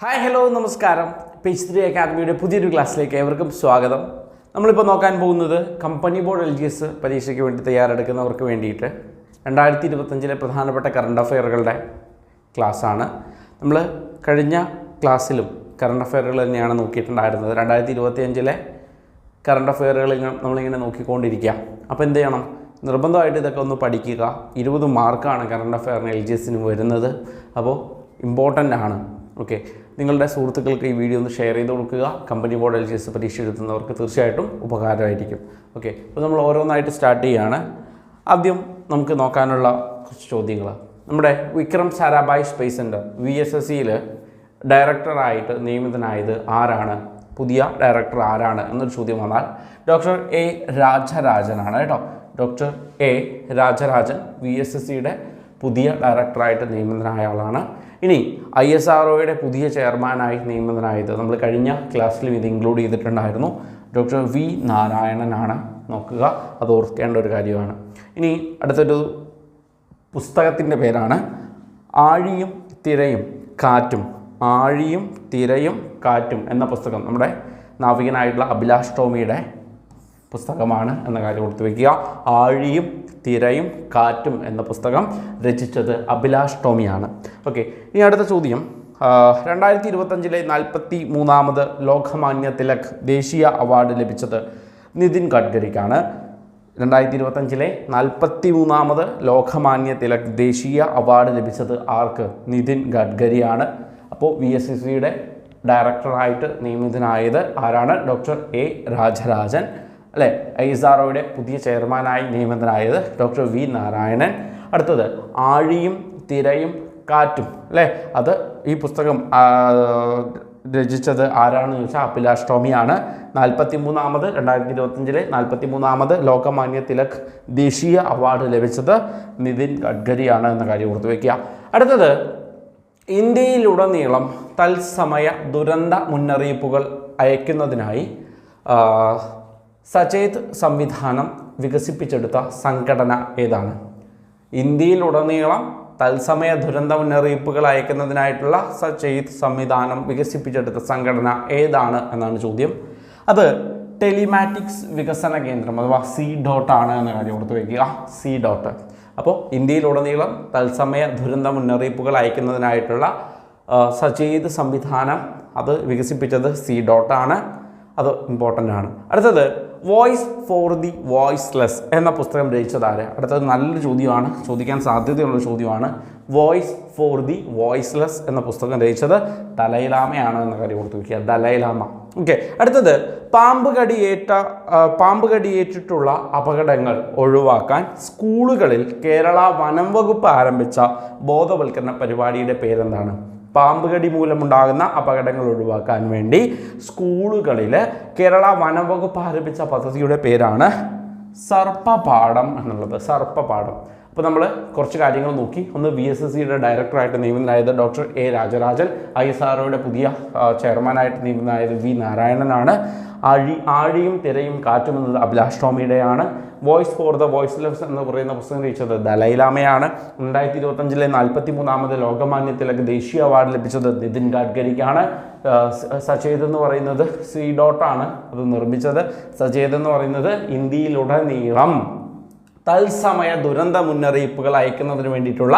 Hi hello നമസ്കാരം. Page three അക്കാദമിയുടെ പുതിയൊരു ക്ലാസ്സിലേക്ക് ഏവർക്കും സ്വാഗതം. നമ്മളിപ്പോൾ നോക്കാൻ പോകുന്നത് company board L G S പരീക്ഷയ്ക്ക് വേണ്ടി തയ്യാറെടുക്കുന്നവർക്ക് വേണ്ടിയിട്ട് രണ്ടായിരത്തി ഇരുപത്തഞ്ചിലെ പ്രധാനപ്പെട്ട കറണ്ട് അഫെയറുകളുടെ ക്ലാസ്സാണ് നമ്മൾ കഴിഞ്ഞ ക്ലാസ്സിലും കറണ്ട് അഫെയറുകൾ തന്നെയാണ് നോക്കിയിട്ടുണ്ടായിരുന്നത്. രണ്ടായിരത്തി ഇരുപത്തിയഞ്ചിലെ കറണ്ട് അഫെയറുകൾ നമ്മളിങ്ങനെ നോക്കിക്കൊണ്ടിരിക്കുക. അപ്പോൾ എന്ത് ചെയ്യണം? നിർബന്ധമായിട്ട് ഇതൊക്കെ ഒന്ന് പഠിക്കുക. ഇരുപത് മാർക്കാണ് കറണ്ട് അഫെയറിന് എൽ ജി എസിന് വരുന്നത്. അപ്പോൾ ഇമ്പോർട്ടന്റ് ആണ്. ഓക്കെ നിങ്ങളുടെ സുഹൃത്തുക്കൾക്ക് ഈ വീഡിയോ ഒന്ന് ഷെയർ ചെയ്ത് കൊടുക്കുക. Company board L G S പരീക്ഷ എഴുതുന്നവർക്ക് തീർച്ചയായിട്ടും ഉപകാരമായിരിക്കും. ഓക്കെ അപ്പോൾ നമ്മൾ ഓരോന്നായിട്ട് സ്റ്റാർട്ട് ചെയ്യുകയാണ് ആദ്യം നമുക്ക് നോക്കാനുള്ള കുറച്ച് ചോദ്യങ്ങൾ നമ്മുടെ Vikram Sarabhai space centre V S S സിയിൽ ഡയറക്ടറായിട്ട് നിയമിതനായത് ആരാണ്? പുതിയ ഡയറക്ടർ ആരാണ് എന്നൊരു ചോദ്യം വന്നാൽ ഡോക്ടർ എ രാജരാജനാണ് കേട്ടോ. Doctor A Rajarajan V S S സിയുടെ പുതിയ ഡയറക്ടറായിട്ട് നിയമിതനായ ആളാണ്. ഇനി ഐ എസ് ആർ ഒയുടെ പുതിയ ചെയർമാനായി നിയമിതനായത് നമ്മൾ കഴിഞ്ഞ ക്ലാസ്സിലും ഇത് ഇൻക്ലൂഡ് ചെയ്തിട്ടുണ്ടായിരുന്നു. ഡോക്ടർ വി നാരായണനാണ്. നോക്കുക അത് ഓർക്കേണ്ട ഒരു കാര്യമാണ്. ഇനി അടുത്തൊരു പുസ്തകത്തിന്റെ പേരാണ് ആഴിയും തിരയും കാറ്റും. ആഴിയും തിരയും കാറ്റും എന്ന പുസ്തകം നമ്മുടെ നാവികനായിട്ടുള്ള അഭിലാഷ് ടോമിയുടെ പുസ്തകമാണ് എന്ന കാര്യം ഓർത്തു വയ്ക്കുക ആഴിയും തിരയും കാറ്റും എന്ന പുസ്തകം രചിച്ചത് അഭിലാഷ് ടോമിയാണ്. ഓക്കെ ഇനി അടുത്ത ചോദ്യം. രണ്ടായിരത്തി ഇരുപത്തഞ്ചിലെ നാൽപ്പത്തി മൂന്നാമത് ലോകമാന്യ തിലക് ദേശീയ അവാർഡ് ലഭിച്ചത് നിതിൻ ഗഡ്കരിക്കാണ്. രണ്ടായിരത്തി ഇരുപത്തഞ്ചിലെ നാൽപ്പത്തി മൂന്നാമത് ലോകമാന്യ തിലക് ദേശീയ അവാർഡ് ലഭിച്ചത് ആർക്ക്? നിതിൻ ഗഡ്കരിയാണ്. അപ്പോൾ വി എസ് എസ് സിയുടെ ഡയറക്ടറായിട്ട് നിയമിതനായത് ആരാണ്? Doctor A Rajarajan. അല്ലേ? ഐ എസ് ആർ ഒയുടെ പുതിയ ചെയർമാനായി നിയമിതനായത് ഡോക്ടർ വി നാരായണൻ. അടുത്തത് ആഴിയും തിരയും കാറ്റും അല്ലേ? അത് ഈ പുസ്തകം രചിച്ചത് ആരാണെന്ന് ചോദിച്ചാൽ അഭിലാഷ് ടോമിയാണ്. നാൽപ്പത്തി മൂന്നാമത് രണ്ടായിരത്തി ഇരുപത്തഞ്ചിലെ നാൽപ്പത്തി മൂന്നാമത് ലോകമാന്യ തിലക് ദേശീയ അവാർഡ് ലഭിച്ചത് നിതിൻ ഗഡ്കരിയാണ് എന്ന കാര്യം ഓർത്ത് വയ്ക്കുക അടുത്തത് ഇന്ത്യയിലുടനീളം തത്സമയ ദുരന്ത മുന്നറിയിപ്പുകൾ അയക്കുന്നതിനായി സചേത് സംവിധാനം വികസിപ്പിച്ചെടുത്ത സംഘടന ഏതാണ്? ഇന്ത്യയിലുടനീളം തത്സമയ ദുരന്ത മുന്നറിയിപ്പുകൾ അയക്കുന്നതിനായിട്ടുള്ള സചേത് സംവിധാനം വികസിപ്പിച്ചെടുത്ത സംഘടന ഏതാണ് എന്നാണ് ചോദ്യം. അത് ടെലിമാറ്റിക്സ് വികസന കേന്ദ്രം അഥവാ സി ഡോട്ട് ആണ് എന്ന കാര്യം ഓർത്ത് വയ്ക്കുക സി ഡോട്ട്. അപ്പോൾ ഇന്ത്യയിലുടനീളം തത്സമയ ദുരന്ത മുന്നറിയിപ്പുകൾ അയക്കുന്നതിനായിട്ടുള്ള സചേത് സംവിധാനം അത് വികസിപ്പിച്ചത് സി ഡോട്ടാണ് അത് ഇമ്പോർട്ടന്റ് ആണ്. അടുത്തത് വോയിസ് ഫോർ ദി വോയിസ്ലെസ് എന്ന പുസ്തകം രചിച്ചത് ആരെ? അടുത്തത് നല്ലൊരു ചോദ്യമാണ്. ചോദിക്കാൻ സാധ്യതയുള്ള ചോദ്യമാണ്. വോയിസ് ഫോർ ദി വോയിസ്ലെസ് എന്ന പുസ്തകം രചിച്ചത് ദലൈലാമയാണ് എന്ന കാര്യം ഓർത്ത് വയ്ക്കുക ദലൈലാമ. ഓക്കെ അടുത്തത് പാമ്പ് കടിയേറ്റ പാമ്പ് കടിയേറ്റിട്ടുള്ള അപകടങ്ങൾ ഒഴിവാക്കാൻ സ്കൂളുകളിൽ കേരള വനം വകുപ്പ് ആരംഭിച്ച ബോധവൽക്കരണ പരിപാടിയുടെ പേരെന്താണ്? പാമ്പ് കടി മൂലമുണ്ടാകുന്ന അപകടങ്ങൾ ഒഴിവാക്കാൻ വേണ്ടി സ്കൂളുകളിൽ കേരള വനംവകുപ്പ് ആരംഭിച്ച പദ്ധതിയുടെ പേരാണ് സർപ്പപാഠം എന്നുള്ളത്. സർപ്പപാഠം. അപ്പോൾ നമ്മൾ കുറച്ച് കാര്യങ്ങൾ നോക്കി. ഒന്ന് വി എസ് എസ് സിയുടെ ഡയറക്ടറായിട്ട് നിയമിതനായത് doctor A Rajarajan. I S ആർഒയുടെ പുതിയ ചെയർമാനായിട്ട് നിയമിതനായത് വി നാരായണനാണ്. ആഴി ആഴിയും തിരയും കാറ്റും എന്നത് അഭിലാഷ് ടോമിയുടെയാണ്. വോയിസ് ഫോർ ദ വോയിസ്ലെസ് എന്ന് പറയുന്ന പുസ്തകം രചിച്ചത് ദലൈലാമയാണ്. രണ്ടായിരത്തി ഇരുപത്തഞ്ചിലെ നാൽപ്പത്തി മൂന്നാമത് ലോകമാന്യ തിലക് ദേശീയ അവാർഡ് ലഭിച്ചത് നിതിൻ ഗഡ്കരിക്കാണ്. സചേത് എന്ന് പറയുന്നത് സി ഡോട്ടാണ് അത് നിർമ്മിച്ചത്. സചേത് എന്ന് പറയുന്നത് ഇന്ത്യയിലുടനീളം തത്സമയ ദുരന്ത മുന്നറിയിപ്പുകൾ അയക്കുന്നതിന് വേണ്ടിയിട്ടുള്ള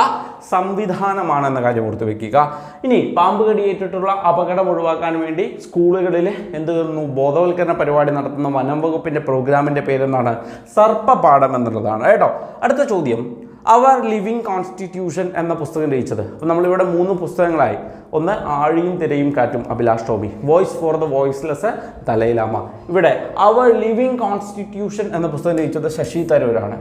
സംവിധാനമാണെന്ന കാര്യം ഓർത്തു വെക്കുക. ഇനി പാമ്പ് കടിയേറ്റിട്ടുള്ള അപകടം ഒഴിവാക്കാൻ വേണ്ടി സ്കൂളുകളിൽ എന്ത് ചെയ്യുന്നു? ബോധവൽക്കരണ പരിപാടി നടത്തുന്ന വനം വകുപ്പിന്റെ പ്രോഗ്രാമിന്റെ പേരെന്താണ്? സർപ്പപാഠം എന്നുള്ളതാണ്. കേട്ടോ? അടുത്ത ചോദ്യം. അവർ ലിവിങ് കോൺസ്റ്റിറ്റ്യൂഷൻ എന്ന പുസ്തകം രചിച്ചത്. അപ്പോൾ നമ്മളിവിടെ മൂന്ന് പുസ്തകങ്ങളായി. ഒന്ന് ആഴിയും തിരയും കാറ്റും Abhilash Tomy voice for the voiceless Dalai Lama ഇവിടെ അവർ ലിവിങ് കോൺസ്റ്റിറ്റ്യൂഷൻ എന്ന പുസ്തകം രചിച്ചത് ശശി തരൂരാണ്.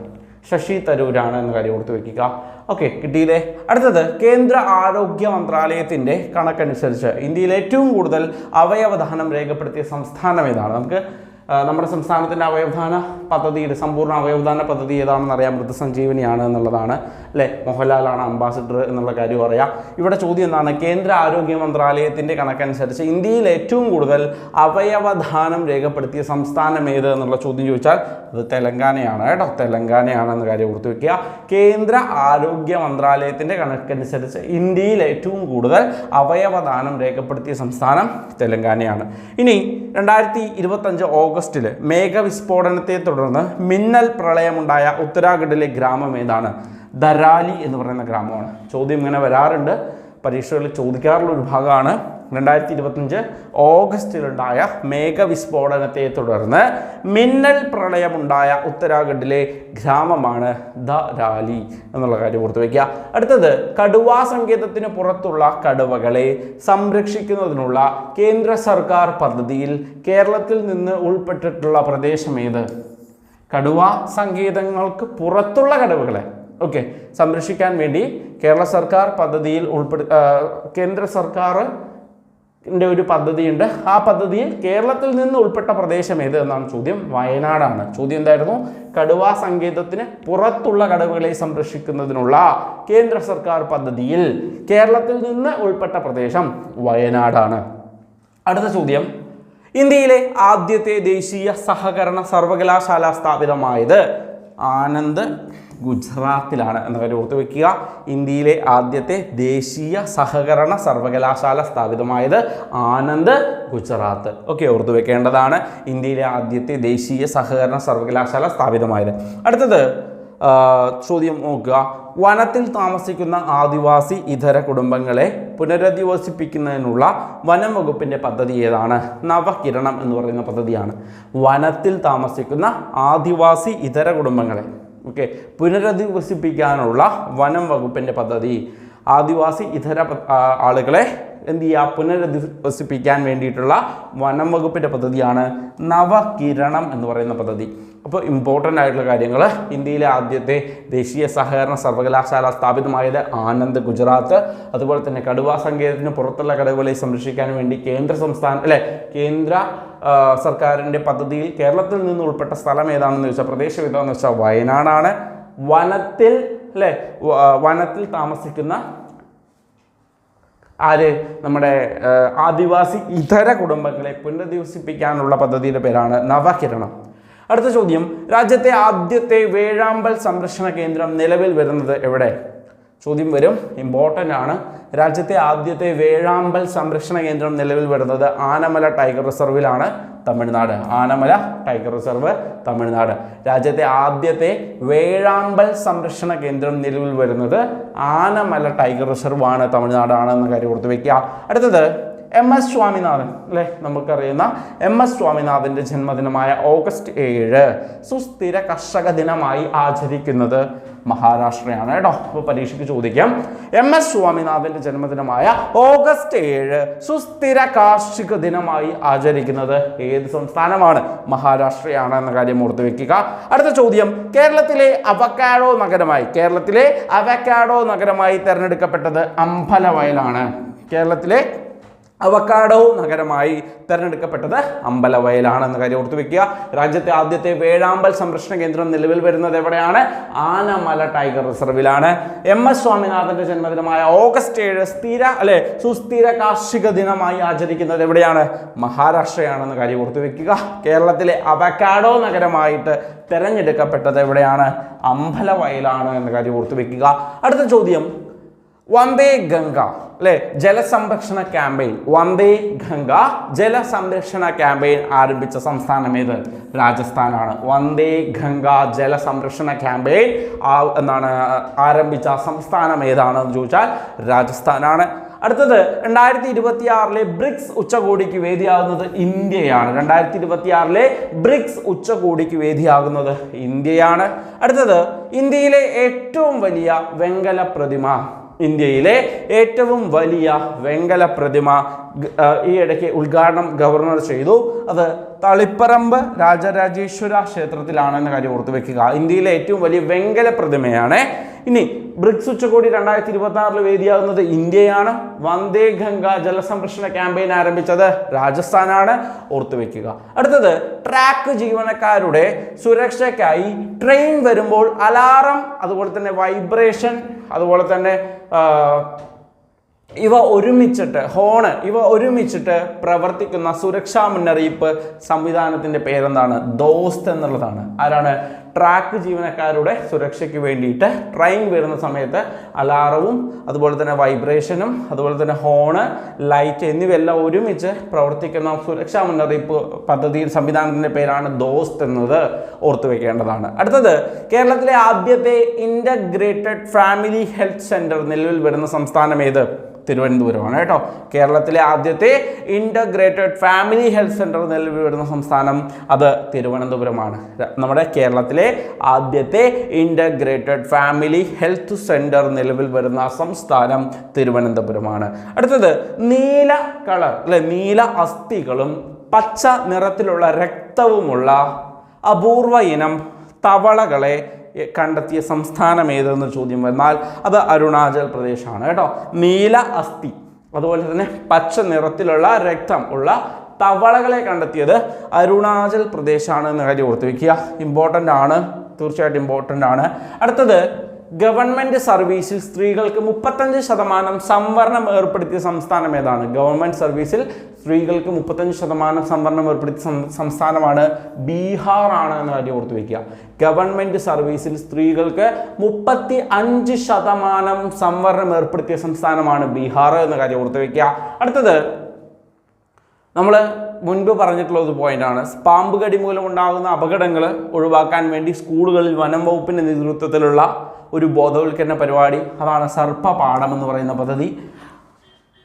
ശശി തരൂരാണ് എന്ന കാര്യം ഓർത്ത് വെക്കുക. ഓക്കെ കിട്ടിയില്ലേ? അടുത്തത് കേന്ദ്ര ആരോഗ്യ മന്ത്രാലയത്തിന്റെ കണക്കനുസരിച്ച് ഇന്ത്യയിൽ ഏറ്റവും കൂടുതൽ അവയവദാനം രേഖപ്പെടുത്തിയ സംസ്ഥാനം ഏതാണ്? നമുക്ക് നമ്മുടെ സംസ്ഥാനത്തിന്റെ അവയവദാന പദ്ധതിയുടെ സമ്പൂർണ അവയവദാന പദ്ധതി ഏതാണെന്ന് അറിയാം മൃതസഞ്ജീവനിയാണ് എന്നുള്ളതാണ്. അല്ലേ? മോഹൻലാലാണ് അംബാസിഡർ എന്നുള്ള കാര്യം അറിയാം. ഇവിടെ ചോദ്യം എന്താണ്? കേന്ദ്ര ആരോഗ്യ മന്ത്രാലയത്തിന്റെ കണക്കനുസരിച്ച് ഇന്ത്യയിൽ ഏറ്റവും കൂടുതൽ അവയവദാനം രേഖപ്പെടുത്തിയ സംസ്ഥാനം ഏത് എന്നുള്ള ചോദ്യം ചോദിച്ചാൽ അത് തെലങ്കാനയാണ് കേട്ടോ. തെലങ്കാനയാണെന്ന കാര്യം ഓർത്ത് വയ്ക്കുക കേന്ദ്ര ആരോഗ്യ മന്ത്രാലയത്തിന്റെ കണക്കനുസരിച്ച് ഇന്ത്യയിൽ ഏറ്റവും കൂടുതൽ അവയവദാനം രേഖപ്പെടുത്തിയ സംസ്ഥാനം തെലങ്കാനയാണ്. ഇനി രണ്ടായിരത്തി ഇരുപത്തഞ്ച് ഓഗസ്റ്റിൽ മേഘവിസ്ഫോടനത്തെ തുടർന്ന് മിന്നൽ പ്രളയമുണ്ടായ ഉത്തരാഖണ്ഡിലെ ഗ്രാമം ഏതാണ്? ദരാലി എന്ന് പറയുന്ന ഗ്രാമമാണ്. ചോദ്യം ഇങ്ങനെ വരാറുണ്ട്. പരീക്ഷകളിൽ ചോദിക്കാറുള്ള ഒരു ഭാഗമാണ്. രണ്ടായിരത്തി ഇരുപത്തഞ്ച് ഓഗസ്റ്റിലുണ്ടായ മേഘവിസ്ഫോടനത്തെ തുടർന്ന് മിന്നൽ പ്രളയമുണ്ടായ ഉത്തരാഖണ്ഡിലെ ഗ്രാമമാണ് ദരാലി എന്നുള്ള കാര്യം ഓർത്ത് വയ്ക്കുക അടുത്തത് കടുവാ സങ്കേതത്തിന് പുറത്തുള്ള കടുവകളെ സംരക്ഷിക്കുന്നതിനുള്ള കേന്ദ്ര സർക്കാർ പദ്ധതിയിൽ കേരളത്തിൽ നിന്ന് ഉൾപ്പെട്ടിട്ടുള്ള പ്രദേശം ഏത്? കടുവാ സങ്കേതങ്ങൾക്ക് പുറത്തുള്ള കടുവകളെ ഓക്കെ സംരക്ഷിക്കാൻ വേണ്ടി കേരള സർക്കാർ പദ്ധതിയിൽ ഉൾപ്പെടു കേന്ദ്ര സർക്കാർ ന്റെ ഒരു പദ്ധതിയുണ്ട്. ആ പദ്ധതിയിൽ കേരളത്തിൽ നിന്ന് ഉൾപ്പെട്ട പ്രദേശം ഏത് എന്നാണ് ചോദ്യം. വയനാടാണ്. ചോദ്യം എന്തായിരുന്നു? കടുവാ സങ്കേതത്തിന് പുറത്തുള്ള കടവുകളെ സംരക്ഷിക്കുന്നതിനുള്ള കേന്ദ്ര സർക്കാർ പദ്ധതിയിൽ കേരളത്തിൽ നിന്ന് ഉൾപ്പെട്ട പ്രദേശം വയനാടാണ്. അടുത്ത ചോദ്യം. ഇന്ത്യയിലെ ആദ്യത്തെ ദേശീയ സഹകരണ സർവകലാശാല സ്ഥാപിതമായത് ആനന്ദ് ഗുജറാത്തിലാണ് എന്ന കാര്യം ഓർത്ത് വയ്ക്കുക ഇന്ത്യയിലെ ആദ്യത്തെ ദേശീയ സഹകരണ സർവകലാശാല സ്ഥാപിതമായത് ആനന്ദ് ഗുജറാത്ത്. ഓക്കെ ഓർത്ത് വെക്കേണ്ടതാണ്. ഇന്ത്യയിലെ ആദ്യത്തെ ദേശീയ സഹകരണ സർവകലാശാല സ്ഥാപിതമായത്. അടുത്തത് ചോദ്യം നോക്കുക. വനത്തിൽ താമസിക്കുന്ന ആദിവാസി ഇതര കുടുംബങ്ങളെ പുനരധിവസിപ്പിക്കുന്നതിനുള്ള വനം വകുപ്പിന്റെ പദ്ധതി ഏതാണ്? നവകിരണം എന്ന് പറയുന്ന പദ്ധതിയാണ്. വനത്തിൽ താമസിക്കുന്ന ആദിവാസി ഇതര കുടുംബങ്ങളെ ഓക്കെ. പുനരധിവസിപ്പിക്കാനുള്ള വനം വകുപ്പിന്റെ പദ്ധതി. ആദിവാസി ഇതര ആളുകളെ എന്ത് ചെയ്യുക പുനരധിവസിപ്പിക്കാൻ വേണ്ടിയിട്ടുള്ള വനം വകുപ്പിന്റെ പദ്ധതിയാണ് നവകിരണം എന്ന് പറയുന്ന പദ്ധതി. അപ്പോൾ ഇമ്പോർട്ടന്റ് ആയിട്ടുള്ള കാര്യങ്ങൾ ഇന്ത്യയിലെ ആദ്യത്തെ ദേശീയ സഹകരണ സർവകലാശാല സ്ഥാപിതമായത് ആനന്ദ് ഗുജറാത്ത്. അതുപോലെ തന്നെ കടുവാ സങ്കേതത്തിന് പുറത്തുള്ള കടുവകളെ സംരക്ഷിക്കാൻ വേണ്ടി കേന്ദ്ര സംസ്ഥാന അല്ലെ കേന്ദ്ര സർക്കാരിന്റെ പദ്ധതിയിൽ കേരളത്തിൽ നിന്ന് ഉൾപ്പെട്ട സ്ഥലം ഏതാണെന്ന് ചോദിച്ചാൽ പ്രദേശം ഏതാണെന്ന് വെച്ചാൽ വയനാടാണ്. വനത്തിൽ അല്ലെ? വനത്തിൽ താമസിക്കുന്ന ആര്? നമ്മുടെ ആദിവാസി ഇതര കുടുംബങ്ങളെ പുനരധിവസിപ്പിക്കാനുള്ള പദ്ധതിയുടെ പേരാണ് നവകിരണം. അടുത്ത ചോദ്യം രാജ്യത്തെ ആദ്യത്തെ വേഴാമ്പൽ സംരക്ഷണ കേന്ദ്രം നിലവിൽ വരുന്നത് എവിടെ? ചോദ്യം വരും. ഇമ്പോർട്ടന്റ് ആണ്. രാജ്യത്തെ ആദ്യത്തെ വേഴാമ്പൽ സംരക്ഷണ കേന്ദ്രം നിലവിൽ വരുന്നത് ആനമല ടൈഗർ റിസർവിലാണ് Tamil Nadu. Anamalai tiger reserve Tamil Nadu. രാജ്യത്തെ ആദ്യത്തെ വേഴാമ്പൽ സംരക്ഷണ കേന്ദ്രം നിലവിൽ വരുന്നത് ആനമല ടൈഗർ റിസർവ് ആണ് തമിഴ്നാടാണ് എന്ന കാര്യം ഓർത്ത് വെക്കുക. അടുത്തത് എം എസ് സ്വാമിനാഥൻ അല്ലേ? നമുക്കറിയുന്ന എം എസ് സ്വാമിനാഥന്റെ ജന്മദിനമായ ഓഗസ്റ്റ് ഏഴ്. സുസ്ഥിര കർഷക ദിനമായി ആചരിക്കുന്നത് മഹാരാഷ്ട്രയാണ് കേട്ടോ. അപ്പോൾ പരീക്ഷയ്ക്ക് ചോദിക്കാം. എം എസ് സ്വാമിനാഥന്റെ ജന്മദിനമായ ഓഗസ്റ്റ് ഏഴ് സുസ്ഥിര കാർഷിക ദിനമായി ആചരിക്കുന്നത് ഏത് സംസ്ഥാനമാണ്? മഹാരാഷ്ട്രയാണ് എന്ന കാര്യം ഓർത്ത് വെക്കുക. അടുത്ത ചോദ്യം. കേരളത്തിലെ അവക്കാഡോ നഗരമായി കേരളത്തിലെ അവക്കാഡോ നഗരമായി തിരഞ്ഞെടുക്കപ്പെട്ടത് അമ്പലവയലാണ്. കേരളത്തിലെ അവക്കാഡോ നഗരമായി തിരഞ്ഞെടുക്കപ്പെട്ടത് അമ്പലവയലാണ് എന്ന കാര്യം ഓർത്തു വെക്കുക. രാജ്യത്തെ ആദ്യത്തെ വേഴാമ്പൽ സംരക്ഷണ കേന്ദ്രം നിലവിൽ വരുന്നത് എവിടെയാണ്? ആനമല ടൈഗർ റിസർവിലാണ്. എം എസ് സ്വാമിനാഥന്റെ ജന്മദിനമായ ഓഗസ്റ്റ് ഏഴ് സ്ഥിര അല്ലെ സുസ്ഥിര കാർഷിക ദിനമായി ആചരിക്കുന്നത് എവിടെയാണ്? മഹാരാഷ്ട്രയാണെന്ന കാര്യം ഓർത്തു വെക്കുക. കേരളത്തിലെ അവക്കാഡോ നഗരമായിട്ട് തിരഞ്ഞെടുക്കപ്പെട്ടത് എവിടെയാണ്? അമ്പലവയലാണ് എന്ന കാര്യം ഓർത്തു വെക്കുക. അടുത്ത ചോദ്യം. വന്ദേ ഗംഗ അല്ലെ? ജലസംരക്ഷണ ക്യാമ്പയിൻ. വന്ദേ ഗംഗ ജലസംരക്ഷണ ക്യാമ്പയിൻ ആരംഭിച്ച സംസ്ഥാനം ഏത്? രാജസ്ഥാനാണ്. വന്ദേ ഗംഗ ജലസംരക്ഷണ ക്യാമ്പയിൻ ആ എന്താണ് ആരംഭിച്ച സംസ്ഥാനം ഏതാണെന്ന് ചോദിച്ചാൽ രാജസ്ഥാനാണ്. അടുത്തത് രണ്ടായിരത്തി ഇരുപത്തി ആറിലെ ബ്രിക്സ് ഉച്ചകോടിക്ക് വേദിയാകുന്നത് ഇന്ത്യയാണ്. രണ്ടായിരത്തി ഇരുപത്തി ആറിലെ ബ്രിക്സ് ഉച്ചകോടിക്ക് വേദിയാകുന്നത് ഇന്ത്യയാണ്. അടുത്തത് ഇന്ത്യയിലെ ഏറ്റവും വലിയ വെങ്കല പ്രതിമ ഇന്ത്യയിലെ ഏറ്റവും വലിയ വെങ്കല പ്രതിമ ഈ ഇടയ്ക്ക് ഉദ്ഘാടനം ഗവർണർ ചെയ്തു. അത് തളിപ്പറമ്പ് രാജരാജേശ്വര ക്ഷേത്രത്തിലാണെന്ന കാര്യം ഓർത്തു വെക്കുക. ഇന്ത്യയിലെ ഏറ്റവും വലിയ വെങ്കല പ്രതിമയാണ്. ഇനി ബ്രിക്സ് ഉച്ചകോടി രണ്ടായിരത്തി ഇരുപത്തി ആറിൽ വേദിയാകുന്നത് ഇന്ത്യയാണ്. വന്ദേ ഗംഗ ജലസംരക്ഷണ ക്യാമ്പയിൻ ആരംഭിച്ചത് രാജസ്ഥാനാണ്. ഓർത്തു വെക്കുക. അടുത്തത് ട്രാക്ക് ജീവനക്കാരുടെ സുരക്ഷയ്ക്കായി ട്രെയിൻ വരുമ്പോൾ അലാറം അതുപോലെ തന്നെ വൈബ്രേഷൻ അതുപോലെ തന്നെ ഇവ ഒരുമിച്ചിട്ട് ഹോണ് ഇവ ഒരുമിച്ചിട്ട് പ്രവർത്തിക്കുന്ന സുരക്ഷാ മുന്നറിയിപ്പ് സംവിധാനത്തിന്റെ പേരെന്താണ്? ദോസ്ത് എന്നുള്ളതാണ്. ആരാണ്? ട്രാക്ക് ജീവനക്കാരുടെ സുരക്ഷയ്ക്ക് വേണ്ടിയിട്ട് ട്രെയിൻ വരുന്ന സമയത്ത് അലാറവും അതുപോലെ തന്നെ വൈബ്രേഷനും അതുപോലെ തന്നെ ഹോണ് ലൈറ്റ് എന്നിവയെല്ലാം ഒരുമിച്ച് പ്രവർത്തിക്കുന്ന സുരക്ഷാ മുന്നറിയിപ്പ് പദ്ധതി സംവിധാനത്തിന്റെ പേരാണ് ദോസ്ത് എന്നത് ഓർത്തു വെക്കേണ്ടതാണ്. അടുത്തത് കേരളത്തിലെ ആദ്യത്തെ ഇന്റഗ്രേറ്റഡ് ഫാമിലി ഹെൽത്ത് സെന്റർ നിലവിൽ വരുന്ന സംസ്ഥാനം ഏത്? തിരുവനന്തപുരമാണ് കേട്ടോ. കേരളത്തിലെ ആദ്യത്തെ ഇന്റഗ്രേറ്റഡ് ഫാമിലി ഹെൽത്ത് സെന്റർ നിലവിൽ വരുന്ന സംസ്ഥാനം അത് തിരുവനന്തപുരമാണ്. നമ്മുടെ കേരളത്തിലെ ആദ്യത്തെ ഇന്റഗ്രേറ്റഡ് ഫാമിലി ഹെൽത്ത് സെന്റർ നിലവിൽ വരുന്ന സംസ്ഥാനം തിരുവനന്തപുരമാണ്. അടുത്തത് നീല കളർ അല്ലെ നീല അസ്ഥികളും പച്ച നിറത്തിലുള്ള രക്തവുമുള്ള അപൂർവ ഇനം തവളകളെ കണ്ടെത്തിയ സംസ്ഥാനം ഏതെന്ന് ചോദ്യം വന്നാൽ അത് അരുണാചൽ പ്രദേശാണ് കേട്ടോ. നീല അസ്ഥി അതുപോലെ തന്നെ പച്ച നിറത്തിലുള്ള രക്തം ഉള്ള തവളകളെ കണ്ടെത്തിയത് അരുണാചൽ പ്രദേശാണ് എന്ന കാര്യം ഓർത്ത് വയ്ക്കുക ഇമ്പോർട്ടന്റ് ആണ് തീർച്ചയായിട്ടും ഇമ്പോർട്ടന്റ് ആണ്. അടുത്തത് ഗവൺമെന്റ് സർവീസിൽ സ്ത്രീകൾക്ക് മുപ്പത്തഞ്ച് ശതമാനം സംവരണം ഏർപ്പെടുത്തിയ സംസ്ഥാനം ഏതാണ്? ഗവൺമെന്റ് സർവീസിൽ സ്ത്രീകൾക്ക് മുപ്പത്തഞ്ച് ശതമാനം സംവരണം ഏർപ്പെടുത്തിയ സംസ്ഥാനമാണ് ബീഹാർ ആണ് എന്ന കാര്യം ഓർത്ത് വയ്ക്കുക ഗവൺമെന്റ് സർവീസിൽ സ്ത്രീകൾക്ക് മുപ്പത്തി അഞ്ച് ശതമാനം സംവരണം ഏർപ്പെടുത്തിയ സംസ്ഥാനമാണ് ബീഹാർ എന്ന കാര്യം ഓർത്തു വയ്ക്കുക അടുത്തത് നമ്മൾ മുൻപ് പറഞ്ഞിട്ടുള്ള ഒരു പോയിന്റാണ്. പാമ്പ് കടി മൂലം ഉണ്ടാകുന്ന അപകടങ്ങൾ ഒഴിവാക്കാൻ വേണ്ടി സ്കൂളുകളിൽ വനം വകുപ്പിന്റെ നേതൃത്വത്തിലുള്ള ഒരു ബോധവൽക്കരണ പരിപാടി. അതാണ് സർപ്പപാഠം എന്ന് പറയുന്ന പദ്ധതി.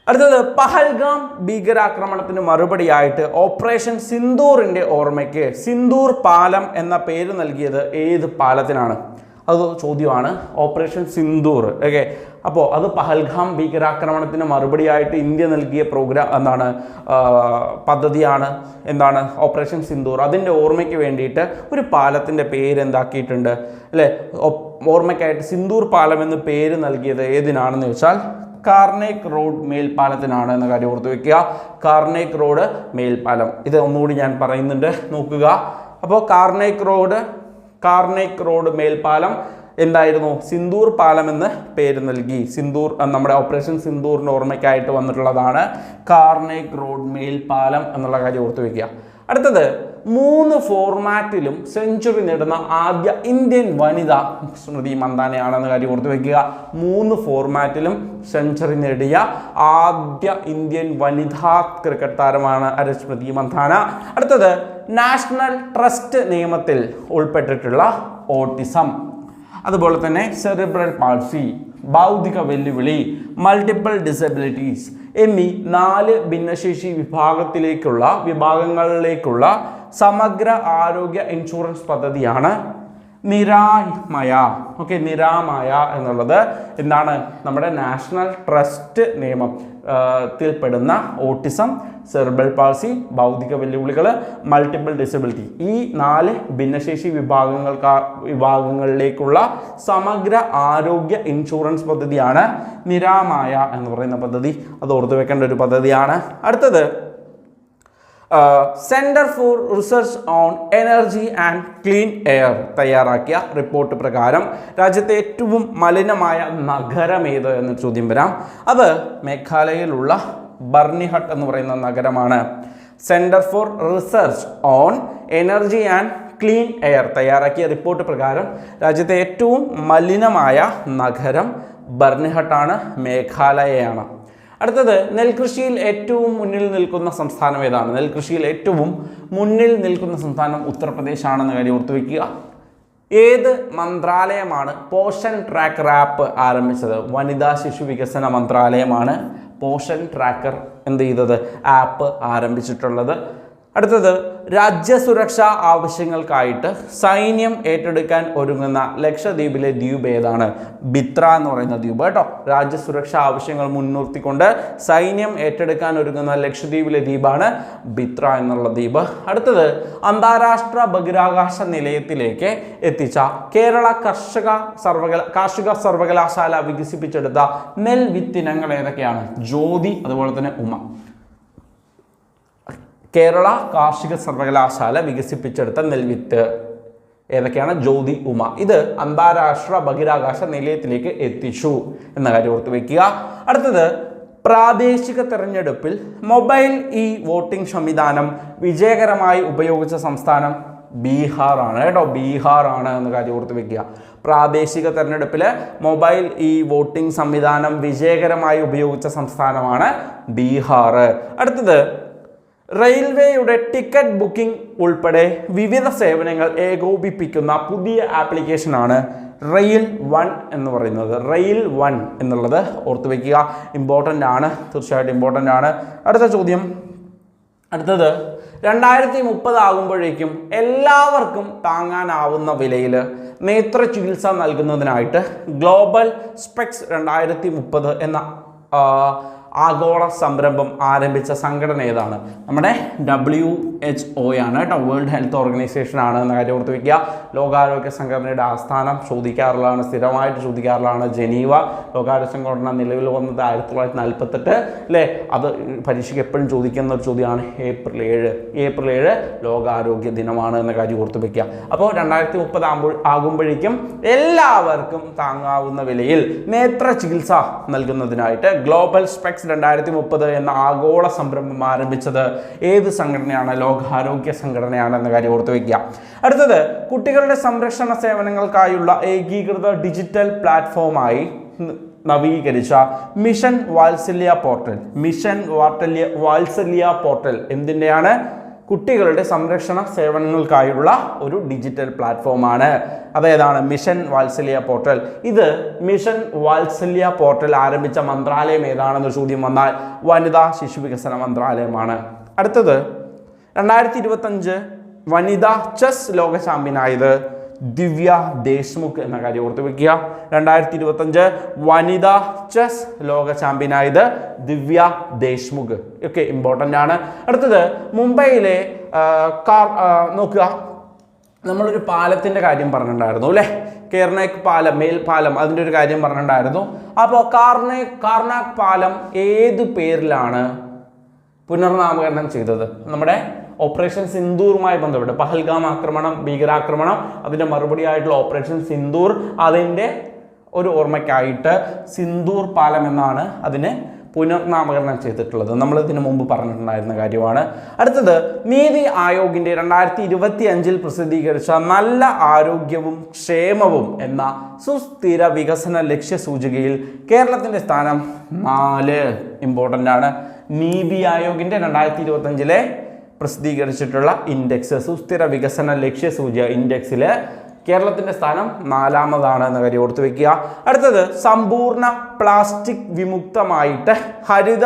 അടുത്തത് പഹൽഗാം ഭീകരാക്രമണത്തിന് മറുപടിയായിട്ട് ഓപ്പറേഷൻ സിന്ദൂറിന്റെ ഓർമ്മയ്ക്ക് സിന്ദൂർ പാലം എന്ന പേര് നൽകിയത് ഏത് പാലത്തിനാണ്? അത് ചോദ്യമാണ്. ഓപ്പറേഷൻ സിന്ദൂർ. ഓക്കെ. അപ്പോൾ അത് പഹൽഗാം ഭീകരാക്രമണത്തിന് മറുപടിയായിട്ട് ഇന്ത്യ നൽകിയ പ്രോഗ്രാം എന്താണ് പദ്ധതിയാണ്. എന്താണ് ഓപ്പറേഷൻ സിന്ദൂർ. അതിന്റെ ഓർമ്മയ്ക്ക് വേണ്ടിയിട്ട് ഒരു പാലത്തിന്റെ പേര് എന്താക്കിയിട്ടുണ്ട് അല്ലേ? ഓർമ്മയ്ക്കായിട്ട് സിന്ദൂർ പാലം എന്ന് പേര് നൽകിയത് ഏതിനാണെന്ന് വെച്ചാൽ കാർണേക്ക് റോഡ് മേൽപ്പാലത്തിനാണ് എന്ന കാര്യം ഓർത്ത് വെക്കുക. കാർണേക്ക് റോഡ് മേൽപ്പാലം. ഇത് ഒന്നുകൂടി ഞാൻ പറയുന്നുണ്ട്. നോക്കുക. അപ്പോൾ കാർണേക്ക് റോഡ് കാർണേക്ക് റോഡ് മേൽപ്പാലം എന്തായിരുന്നു? സിന്ദൂർ പാലം എന്ന് പേര് നൽകി. സിന്ദൂർ നമ്മുടെ ഓപ്പറേഷൻ സിന്ദൂറിന്റെ ഓർമ്മയ്ക്കായിട്ട് വന്നിട്ടുള്ളതാണ്. കാർണേക് റോഡ് മേൽ പാലം എന്നുള്ള കാര്യം ഓർത്ത് വെക്കുക അടുത്തത് മൂന്ന് ഫോർമാറ്റിലും സെഞ്ചുറി നേടുന്ന ആദ്യ ഇന്ത്യൻ വനിത സ്മൃതി മന്ദാനയാണെന്ന കാര്യം ഓർത്ത് വെക്കുക മൂന്ന് ഫോർമാറ്റിലും സെഞ്ചുറി നേടിയ ആദ്യ ഇന്ത്യൻ വനിതാ ക്രിക്കറ്റ് താരമാണ് അര സ്മൃതി മന്ദാന. അടുത്തത് നാഷണൽ ട്രസ്റ്റ് നിയമത്തിൽ ഉൾപ്പെട്ടിട്ടുള്ള ഓട്ടിസം. അതുപോലെ തന്നെ സെറിബ്രൽ പാൾസി ബൗദ്ധിക വെല്ലുവിളി മൾട്ടിപ്പിൾ ഡിസബിലിറ്റീസ് എന്നീ നാല് ഭിന്നശേഷി വിഭാഗത്തിലേക്കുള്ള വിഭാഗങ്ങളിലേക്കുള്ള സമഗ്ര ആരോഗ്യ ഇൻഷുറൻസ് പദ്ധതിയാണ് നിരാമയ ഓക്കെ നിരാമയ എന്നുള്ളത് എന്താണ് നമ്മുടെ നാഷണൽ ട്രസ്റ്റ് നിയമം. ത്തിൽപ്പെടുന്ന ഓട്ടിസം സെർബൽ പാൾസി ഭൗതിക വെല്ലുവിളികൾ മൾട്ടിപ്പിൾ ഡിസബിലിറ്റി. ഈ നാല് ഭിന്നശേഷി വിഭാഗങ്ങൾക്ക് വിഭാഗങ്ങളിലേക്കുള്ള സമഗ്ര ആരോഗ്യ ഇൻഷുറൻസ് പദ്ധതിയാണ് നിരാമായ എന്ന് പറയുന്ന പദ്ധതി. അത് ഓർത്തു വെക്കേണ്ട ഒരു പദ്ധതിയാണ്. അടുത്തത് centre for research on energy and clean air തയ്യാറാക്കിയ റിപ്പോർട്ട് പ്രകാരം രാജ്യത്തെ ഏറ്റവും മലിനമായ നഗരം ഏത് എന്ന ചോദ്യം വരാം. അത് മേഘാലയയിലുള്ള ബർണിഹട്ട് എന്ന് പറയുന്ന നഗരമാണ്. Centre for research on energy and clean air തയ്യാറാക്കിയ റിപ്പോർട്ട് പ്രകാരം രാജ്യത്തെ ഏറ്റവും മലിനമായ നഗരം ബർണിഹട്ടാണ് മേഘാലയയാണ്. അടുത്തത് നെൽകൃഷിയിൽ ഏറ്റവും മുന്നിൽ നിൽക്കുന്ന സംസ്ഥാനം ഏതാണ്? നെൽകൃഷിയിൽ ഏറ്റവും മുന്നിൽ നിൽക്കുന്ന സംസ്ഥാനം ഉത്തർപ്രദേശാണെന്ന കാര്യം ഓർത്തു വയ്ക്കുക ഏത് മന്ത്രാലയമാണ് പോഷൻ ട്രാക്കർ ആപ്പ് ആരംഭിച്ചത്? വനിതാ ശിശു വികസന മന്ത്രാലയമാണ് പോഷൻ ട്രാക്കർ എന്ത് ചെയ്തത്? ആപ്പ് ആരംഭിച്ചിട്ടുള്ളത്. അടുത്തത് രാജ്യസുരക്ഷാ ആവശ്യങ്ങൾക്കായിട്ട് സൈന്യം ഏറ്റെടുക്കാൻ ഒരുങ്ങുന്ന ലക്ഷദ്വീപിലെ ദ്വീപ് ഏതാണ്? ബിത്ര എന്ന് പറയുന്ന ദ്വീപ് കേട്ടോ. രാജ്യസുരക്ഷാ ആവശ്യങ്ങൾ മുൻനിർത്തിക്കൊണ്ട് സൈന്യം ഏറ്റെടുക്കാൻ ഒരുങ്ങുന്ന ലക്ഷദ്വീപിലെ ദ്വീപാണ് ബിത്ര എന്നുള്ള ദ്വീപ്. അടുത്തത് അന്താരാഷ്ട്ര ബഹിരാകാശ നിലയത്തിലേക്ക് എത്തിച്ച കേരള കർഷക സർവകല കാർഷിക സർവകലാശാല വികസിപ്പിച്ചെടുത്ത നെൽ വിത്തിനങ്ങൾ ഏതൊക്കെയാണ്? ജ്യോതി അതുപോലെ തന്നെ ഉമ. കേരള കാർഷിക സർവകലാശാല വികസിപ്പിച്ചെടുത്ത നെൽവിത്ത്. ഏതൊക്കെയാണ്? ജ്യോതി ഉമ. ഇത് അന്താരാഷ്ട്ര ബഹിരാകാശ നിലയത്തിലേക്ക് എത്തിച്ചു. എന്ന കാര്യം ഓർത്ത് വയ്ക്കുക അടുത്തത് പ്രാദേശിക തെരഞ്ഞെടുപ്പിൽ മൊബൈൽ ഇ വോട്ടിംഗ് സംവിധാനം വിജയകരമായി ഉപയോഗിച്ച സംസ്ഥാനം ബീഹാർ ആണ് കേട്ടോ ബീഹാറാണ് എന്ന കാര്യം ഓർത്ത് വെക്കുക. പ്രാദേശിക തെരഞ്ഞെടുപ്പിൽ മൊബൈൽ ഇ വോട്ടിംഗ് സംവിധാനം വിജയകരമായി ഉപയോഗിച്ച സംസ്ഥാനമാണ് ബീഹാർ അടുത്തത് റെയിൽവേയുടെ ടിക്കറ്റ് ബുക്കിംഗ് ഉൾപ്പെടെ വിവിധ സേവനങ്ങൾ ഏകോപിപ്പിക്കുന്ന പുതിയ ആപ്ലിക്കേഷനാണ് റെയിൽ വൺ എന്ന് പറയുന്നത്. റെയിൽ വൺ എന്നുള്ളത് ഓർത്ത് വയ്ക്കുക ഇമ്പോർട്ടന്റ് ആണ്. തീർച്ചയായിട്ടും ഇമ്പോർട്ടന്റ് ആണ്. അടുത്ത ചോദ്യം. അടുത്തത് രണ്ടായിരത്തി മുപ്പതാകുമ്പോഴേക്കും എല്ലാവർക്കും താങ്ങാനാവുന്ന വിലയിൽ നേത്ര ചികിത്സ നൽകുന്നതിനായിട്ട് ഗ്ലോബൽ സ്പെക്സ് രണ്ടായിരത്തി മുപ്പത് എന്ന ആഗോള സംരംഭം ആരംഭിച്ച സംഘടന ഏതാണ്? നമ്മുടെ ഡബ്ല്യു എച്ച് ഒ ആണ് കേട്ടോ. വേൾഡ് ഹെൽത്ത് ഓർഗനൈസേഷൻ ആണ് എന്ന കാര്യം ഓർത്ത് വയ്ക്കുക ലോകാരോഗ്യ സംഘടനയുടെ ആസ്ഥാനം ചോദിക്കാറുള്ളതാണ് സ്ഥിരമായിട്ട് ചോദിക്കാറുള്ളതാണ് ജനീവ. ലോകാരോഗ്യ സംഘടന നിലവിൽ വന്നത് ആയിരത്തി തൊള്ളായിരത്തി നാൽപ്പത്തെട്ട് അല്ലേ? അത് പരീക്ഷയ്ക്ക് എപ്പോഴും ചോദിക്കുന്ന ഒരു ചോദ്യമാണ്. ഏപ്രിൽ ഏഴ്. ഏപ്രിൽ ഏഴ് ലോകാരോഗ്യ ദിനമാണ് എന്ന കാര്യം ഓർത്ത് വയ്ക്കുക അപ്പോൾ രണ്ടായിരത്തി മുപ്പത് ആകുമ്പോൾ ആകുമ്പോഴേക്കും എല്ലാവർക്കും താങ്ങാവുന്ന വിലയിൽ നേത്ര ചികിത്സ നൽകുന്നതിനായിട്ട് ഗ്ലോബൽ സ്പെക്സ് രണ്ടായിരത്തി മുപ്പത് എന്ന ആഗോള സംരംഭം ആരംഭിച്ചത് ഏത് സംഘടനയാണ്? ലോകാരോഗ്യ സംഘടനയാണ് എന്ന കാര്യം ഓർത്ത് വയ്ക്കുക അടുത്തത് കുട്ടികളുടെ സംരക്ഷണ സേവനങ്ങൾക്കായുള്ള ഏകീകൃത ഡിജിറ്റൽ പ്ലാറ്റ്ഫോമായി നവീകരിച്ച മിഷൻ വാത്സല്യ പോർട്ടൽ. മിഷൻ വാർട്ടല്യ വാത്സല്യ പോർട്ടൽ എന്തിന്റെയാണ്? കുട്ടികളുടെ സംരക്ഷണ സേവനങ്ങൾക്കായുള്ള ഒരു ഡിജിറ്റൽ പ്ലാറ്റ്ഫോമാണ് അതേതാണ് മിഷൻ വാത്സല്യ പോർട്ടൽ. ഇത് മിഷൻ വാത്സല്യ പോർട്ടൽ ആരംഭിച്ച മന്ത്രാലയം ഏതാണെന്ന് ചോദ്യം വന്നാൽ വനിതാ ശിശു വികസന മന്ത്രാലയമാണ്. അടുത്തത് രണ്ടായിരത്തി ഇരുപത്തഞ്ച് വനിതാ ചെസ് ലോക ചാമ്പ്യനായത് ദിവ്യ ദേശ്മുഖ് എന്ന കാര്യം ഓർത്ത് വെക്കുക. രണ്ടായിരത്തി ഇരുപത്തഞ്ച് വനിതാ ചെസ് ലോക ചാമ്പ്യനായത് ദിവ്യ ദേശ്മുഖ്. ഒക്കെ ഇമ്പോർട്ടന്റ് ആണ്. അടുത്തത് മുംബൈയിലെ കാർ നോക്കുക. നമ്മളൊരു പാലത്തിന്റെ കാര്യം പറഞ്ഞിട്ടുണ്ടായിരുന്നു അല്ലേ? കേർണേക്ക് പാലം മേൽ പാലം അതിന്റെ ഒരു കാര്യം പറഞ്ഞിട്ടുണ്ടായിരുന്നു. അപ്പോൾ കാർണേ കാർണാക് പാലം ഏത് പേരിലാണ് പുനർനാമകരണം ചെയ്തത്? നമ്മുടെ ഓപ്പറേഷൻ സിന്ദൂറുമായി ബന്ധപ്പെട്ട് പഹൽഗാം ആക്രമണം ഭീകരാക്രമണം അതിന്റെ മറുപടിയായിട്ടുള്ള ഓപ്പറേഷൻ സിന്ദൂർ അതിന്റെ ഒരു ഓർമ്മയ്ക്കായിട്ട് സിന്ദൂർ പാലം എന്നാണ് അതിനെ പുനർനാമകരണം ചെയ്തിട്ടുള്ളത്. നമ്മൾ ഇതിനു മുമ്പ് പറഞ്ഞിട്ടുണ്ടായിരുന്ന കാര്യമാണ്. അടുത്തത് നീതി ആയോഗിന്റെ രണ്ടായിരത്തി ഇരുപത്തി അഞ്ചിൽ പ്രസിദ്ധീകരിച്ച നല്ല ആരോഗ്യവും ക്ഷേമവും എന്ന സുസ്ഥിര വികസന ലക്ഷ്യ സൂചികയിൽ കേരളത്തിന്റെ സ്ഥാനം നാല് ഇമ്പോർട്ടന്റ് ആണ്. നീതി ആയോഗിന്റെ രണ്ടായിരത്തി ഇരുപത്തഞ്ചിലെ പ്രസിദ്ധീകരിച്ചിട്ടുള്ള ഇൻഡെക്സ് സുസ്ഥിര വികസന ലക്ഷ്യ സൂചിക ഇൻഡെക്സിൽ കേരളത്തിന്റെ സ്ഥാനം നാലാമതാണ് എന്ന കാര്യം ഓർത്ത് വെക്കുക. അടുത്തത് സമ്പൂർണ പ്ലാസ്റ്റിക് വിമുക്തമായിട്ട് ഹരിത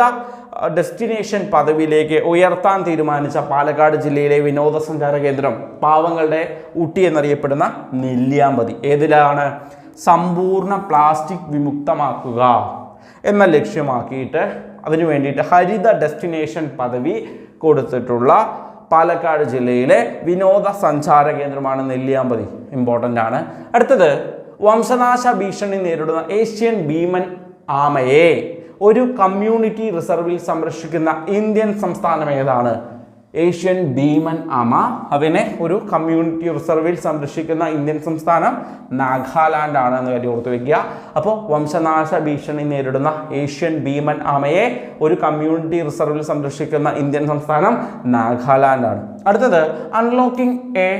ഡെസ്റ്റിനേഷൻ പദവിയിലേക്ക് ഉയർത്താൻ തീരുമാനിച്ച പാലക്കാട് ജില്ലയിലെ വിനോദസഞ്ചാര കേന്ദ്രം പാവങ്ങളുടെ ഊട്ടി എന്നറിയപ്പെടുന്ന നെല്ലിയാമ്പതി. ഏതിലാണ്? സമ്പൂർണ പ്ലാസ്റ്റിക് വിമുക്തമാക്കുക എന്ന ലക്ഷ്യമാക്കിയിട്ട് അതിനു വേണ്ടിയിട്ട് ഹരിത ഡെസ്റ്റിനേഷൻ പദവി കൊടുത്തിട്ടുള്ള പാലക്കാട് ജില്ലയിലെ വിനോദസഞ്ചാര കേന്ദ്രമാണ് നെല്ലിയാമ്പതി. ഇമ്പോർട്ടന്റ് ആണ്. അടുത്തത് വംശനാശ ഭീഷണി നേരിടുന്ന ഏഷ്യൻ ഭീമൻ ആമയെ. ഒരു കമ്മ്യൂണിറ്റി റിസർവിൽ സംരക്ഷിക്കുന്ന ഇന്ത്യൻ സംസ്ഥാനം ഏതാണ്? ഏഷ്യൻ ഭീമൻ അമ അതിനെ ഒരു കമ്മ്യൂണിറ്റി റിസർവിൽ സംരക്ഷിക്കുന്ന ഇന്ത്യൻ സംസ്ഥാനം നാഗാലാൻഡ് ആണ് എന്ന് കാര്യം ഓർത്ത് വെക്കുക. അപ്പോൾ വംശനാശ ഭീഷണി നേരിടുന്ന ഏഷ്യൻ ഭീമൻ ആമയെ ഒരു കമ്മ്യൂണിറ്റി റിസർവിൽ സംരക്ഷിക്കുന്ന ഇന്ത്യൻ സംസ്ഥാനം നാഗാലാൻഡ് ആണ്. അടുത്തത് unlocking a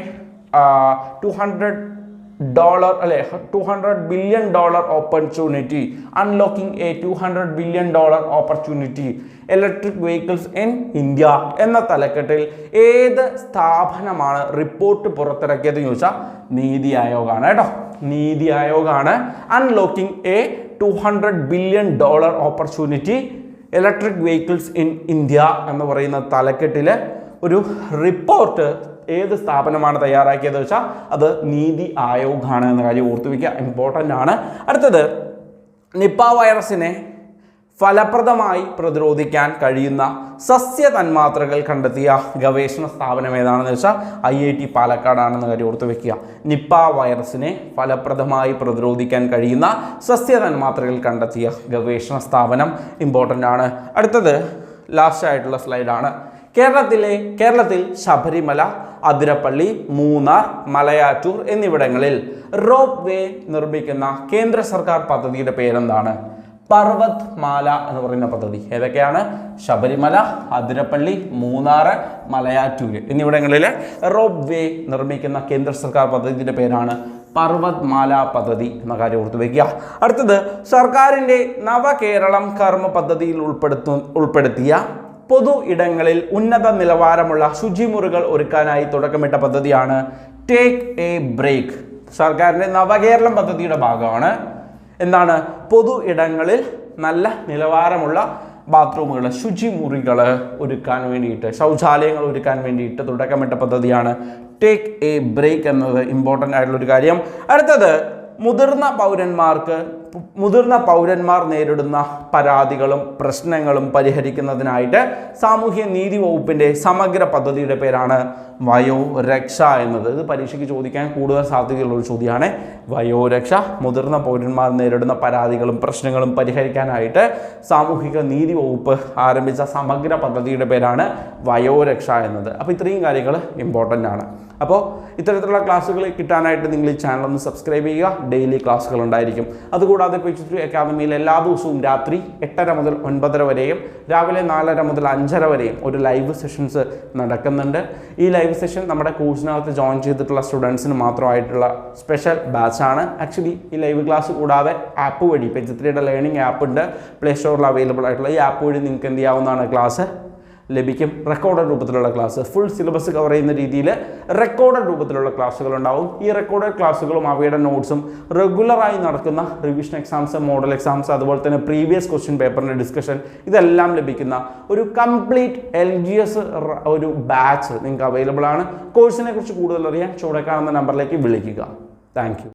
two hundred dollar അല്ലെ? Two hundred billion dollar opportunity unlocking a two hundred billion dollar opportunity electric vehicles in India എന്ന തലക്കെട്ടിൽ ഏത് സ്ഥാപനമാണ് റിപ്പോർട്ട് പുറത്തിറക്കിയത് ചോദിച്ചാൽ നീതി ആയോഗാണ് കേട്ടോ. നീതി ആയോഗാണ്. Unlocking a two hundred billion dollar opportunity electric vehicles in India എന്ന് പറയുന്ന തലക്കെട്ടിൽ ഒരു റിപ്പോർട്ട് ഏത് സ്ഥാപനമാണ് തയ്യാറാക്കിയത് വെച്ചാൽ അത് നീതി ആയോഗാണ് എന്ന കാര്യം ഓർത്തു വയ്ക്കുക ഇമ്പോർട്ടന്റ് ആണ്. അടുത്തത് നിപ്പ വൈറസിനെ ഫലപ്രദമായി പ്രതിരോധിക്കാൻ കഴിയുന്ന സസ്യ തന്മാത്രകൾ കണ്ടെത്തിയ ഗവേഷണ സ്ഥാപനം ഏതാണെന്ന് വെച്ചാൽ ഐ ഐ ടി പാലക്കാടാണെന്ന് കാര്യം ഓർത്ത് വെക്കുക. നിപ്പ വൈറസിനെ ഫലപ്രദമായി പ്രതിരോധിക്കാൻ കഴിയുന്ന സസ്യ തന്മാത്രകൾ കണ്ടെത്തിയ ഗവേഷണ സ്ഥാപനം ഇമ്പോർട്ടന്റ് ആണ്. അടുത്തത് ലാസ്റ്റ് ആയിട്ടുള്ള സ്ലൈഡാണ് കേരളത്തിലെ കേരളത്തിൽ ശബരിമല അതിരപ്പള്ളി മൂന്നാർ മലയാറ്റൂർ എന്നിവിടങ്ങളിൽ റോപ്പ് വേ നിർമ്മിക്കുന്ന കേന്ദ്ര സർക്കാർ പദ്ധതിയുടെ പേരെന്താണ്? പർവത് മാല എന്ന് പറയുന്ന പദ്ധതി. ഏതൊക്കെയാണ്? ശബരിമല അതിരപ്പള്ളി മൂന്നാർ മലയാറ്റൂർ എന്നിവിടങ്ങളിൽ റോപ്പ് വേ നിർമ്മിക്കുന്ന കേന്ദ്ര സർക്കാർ പദ്ധതിയുടെ പേരാണ് പർവത്മാല പദ്ധതി എന്ന കാര്യം ഓർത്തു വയ്ക്കുക അടുത്തത് സർക്കാരിന്റെ നവകേരളം കർമ്മ പദ്ധതിയിൽ ഉൾപ്പെടുത്തു ഉൾപ്പെടുത്തിയ പൊതു ഇടങ്ങളിൽ ഉന്നത നിലവാരമുള്ള ശുചിമുറികൾ ഒരുക്കാനായി തുടക്കമിട്ട പദ്ധതിയാണ് ടേക്ക് എ ബ്രേക്ക് സർക്കാരിന്റെ നവകേരളം പദ്ധതിയുടെ ഭാഗമാണ്. എന്താണ്? പൊതു ഇടങ്ങളിൽ നല്ല നിലവാരമുള്ള ബാത്റൂമുകൾ ശുചിമുറികൾ ഒരുക്കാൻ വേണ്ടിയിട്ട് ശൗചാലയങ്ങൾ ഒരുക്കാൻ വേണ്ടിയിട്ട് തുടക്കമിട്ട പദ്ധതിയാണ് ടേക്ക് എ ബ്രേക്ക് എന്നത്. ഇമ്പോർട്ടന്റ് ആയിട്ടുള്ളൊരു കാര്യം. അടുത്തത് മുതിർന്ന പൗരന്മാർക്ക് മുതിർന്ന പൗരന്മാർ നേരിടുന്ന പരാതികളും പ്രശ്നങ്ങളും പരിഹരിക്കുന്നതിനായിട്ട് സാമൂഹ്യ നീതി വകുപ്പിന്റെ സമഗ്ര പദ്ധതിയുടെ പേരാണ് വയോരക്ഷ എന്നത്. ഇത് പരീക്ഷയ്ക്ക് ചോദിക്കാൻ കൂടുതൽ സാധ്യതയുള്ള ഒരു ചോദ്യമാണ്. വയോരക്ഷ മുതിർന്ന പൗരന്മാർ നേരിടുന്ന പരാതികളും പ്രശ്നങ്ങളും പരിഹരിക്കാനായിട്ട് സാമൂഹിക നീതി വകുപ്പ് ആരംഭിച്ച സമഗ്ര പദ്ധതിയുടെ പേരാണ് വയോരക്ഷ എന്നത്. അപ്പോൾ ഇത്രയും കാര്യങ്ങൾ ഇമ്പോർട്ടന്റ് ആണ്. അപ്പോൾ ഇത്തരത്തിലുള്ള ക്ലാസ്സുകൾ കിട്ടാനായിട്ട് നിങ്ങൾ ഈ ചാനൽ ഒന്ന് സബ്സ്ക്രൈബ് ചെയ്യുക. ഡെയിലി ക്ലാസ്സുകൾ ഉണ്ടായിരിക്കും. അതുകൂടാതെ പിച്ചിത്രി അക്കാദമിയിൽ എല്ലാ ദിവസവും രാത്രി എട്ടര മുതൽ ഒൻപതര വരെയും രാവിലെ നാലര മുതൽ അഞ്ചര വരെയും ഒരു ലൈവ് സെഷൻസ് നടക്കുന്നുണ്ട്. ഈ ലൈവ് സെഷൻ നമ്മുടെ കോഴ്സിനകത്ത് ജോയിൻ ചെയ്തിട്ടുള്ള സ്റ്റുഡൻസിന് മാത്രമായിട്ടുള്ള സ്പെഷ്യൽ ബാച്ചാണ് ആക്ച്വലി ഈ ലൈവ് ക്ലാസ് കൂടാതെ ആപ്പ് വഴി പെച്ചിത്രിയുടെ ലേണിംഗ് ആപ്പ് ഉണ്ട്. പ്ലേ സ്റ്റോറിൽ അവൈലബിൾ ആയിട്ടുള്ള ഈ ആപ്പ് വഴി നിങ്ങൾക്ക് എന്ത് ചെയ്യാവുന്നതാണ് ക്ലാസ് ലഭിക്കും. റെക്കോർഡഡ് രൂപത്തിലുള്ള ക്ലാസ് ഫുൾ സിലബസ് കവർ ചെയ്യുന്ന രീതിയിൽ റെക്കോർഡഡ് രൂപത്തിലുള്ള ക്ലാസ്സുകൾ ഉണ്ടാവും. ഈ റെക്കോർഡഡ് ക്ലാസ്സുകളും അവയുടെ നോട്ട്സും റെഗുലറായി നടക്കുന്ന റിവിഷൻ എക്സാംസ് മോഡൽ എക്സാംസ് അതുപോലെ തന്നെ പ്രീവിയസ് ക്വസ്റ്റ്യൻ പേപ്പറിന്റെ ഡിസ്കഷൻ ഇതെല്ലാം ലഭിക്കുന്ന ഒരു കംപ്ലീറ്റ് എൽ ജി എസ് ഒരു ബാച്ച് നിങ്ങൾക്ക് അവൈലബിൾ ആണ്. കോഴ്സിനെ കുറിച്ച് കൂടുതൽ അറിയാൻ ചുവടെ കാണുന്ന നമ്പറിലേക്ക് വിളിക്കുക. താങ്ക്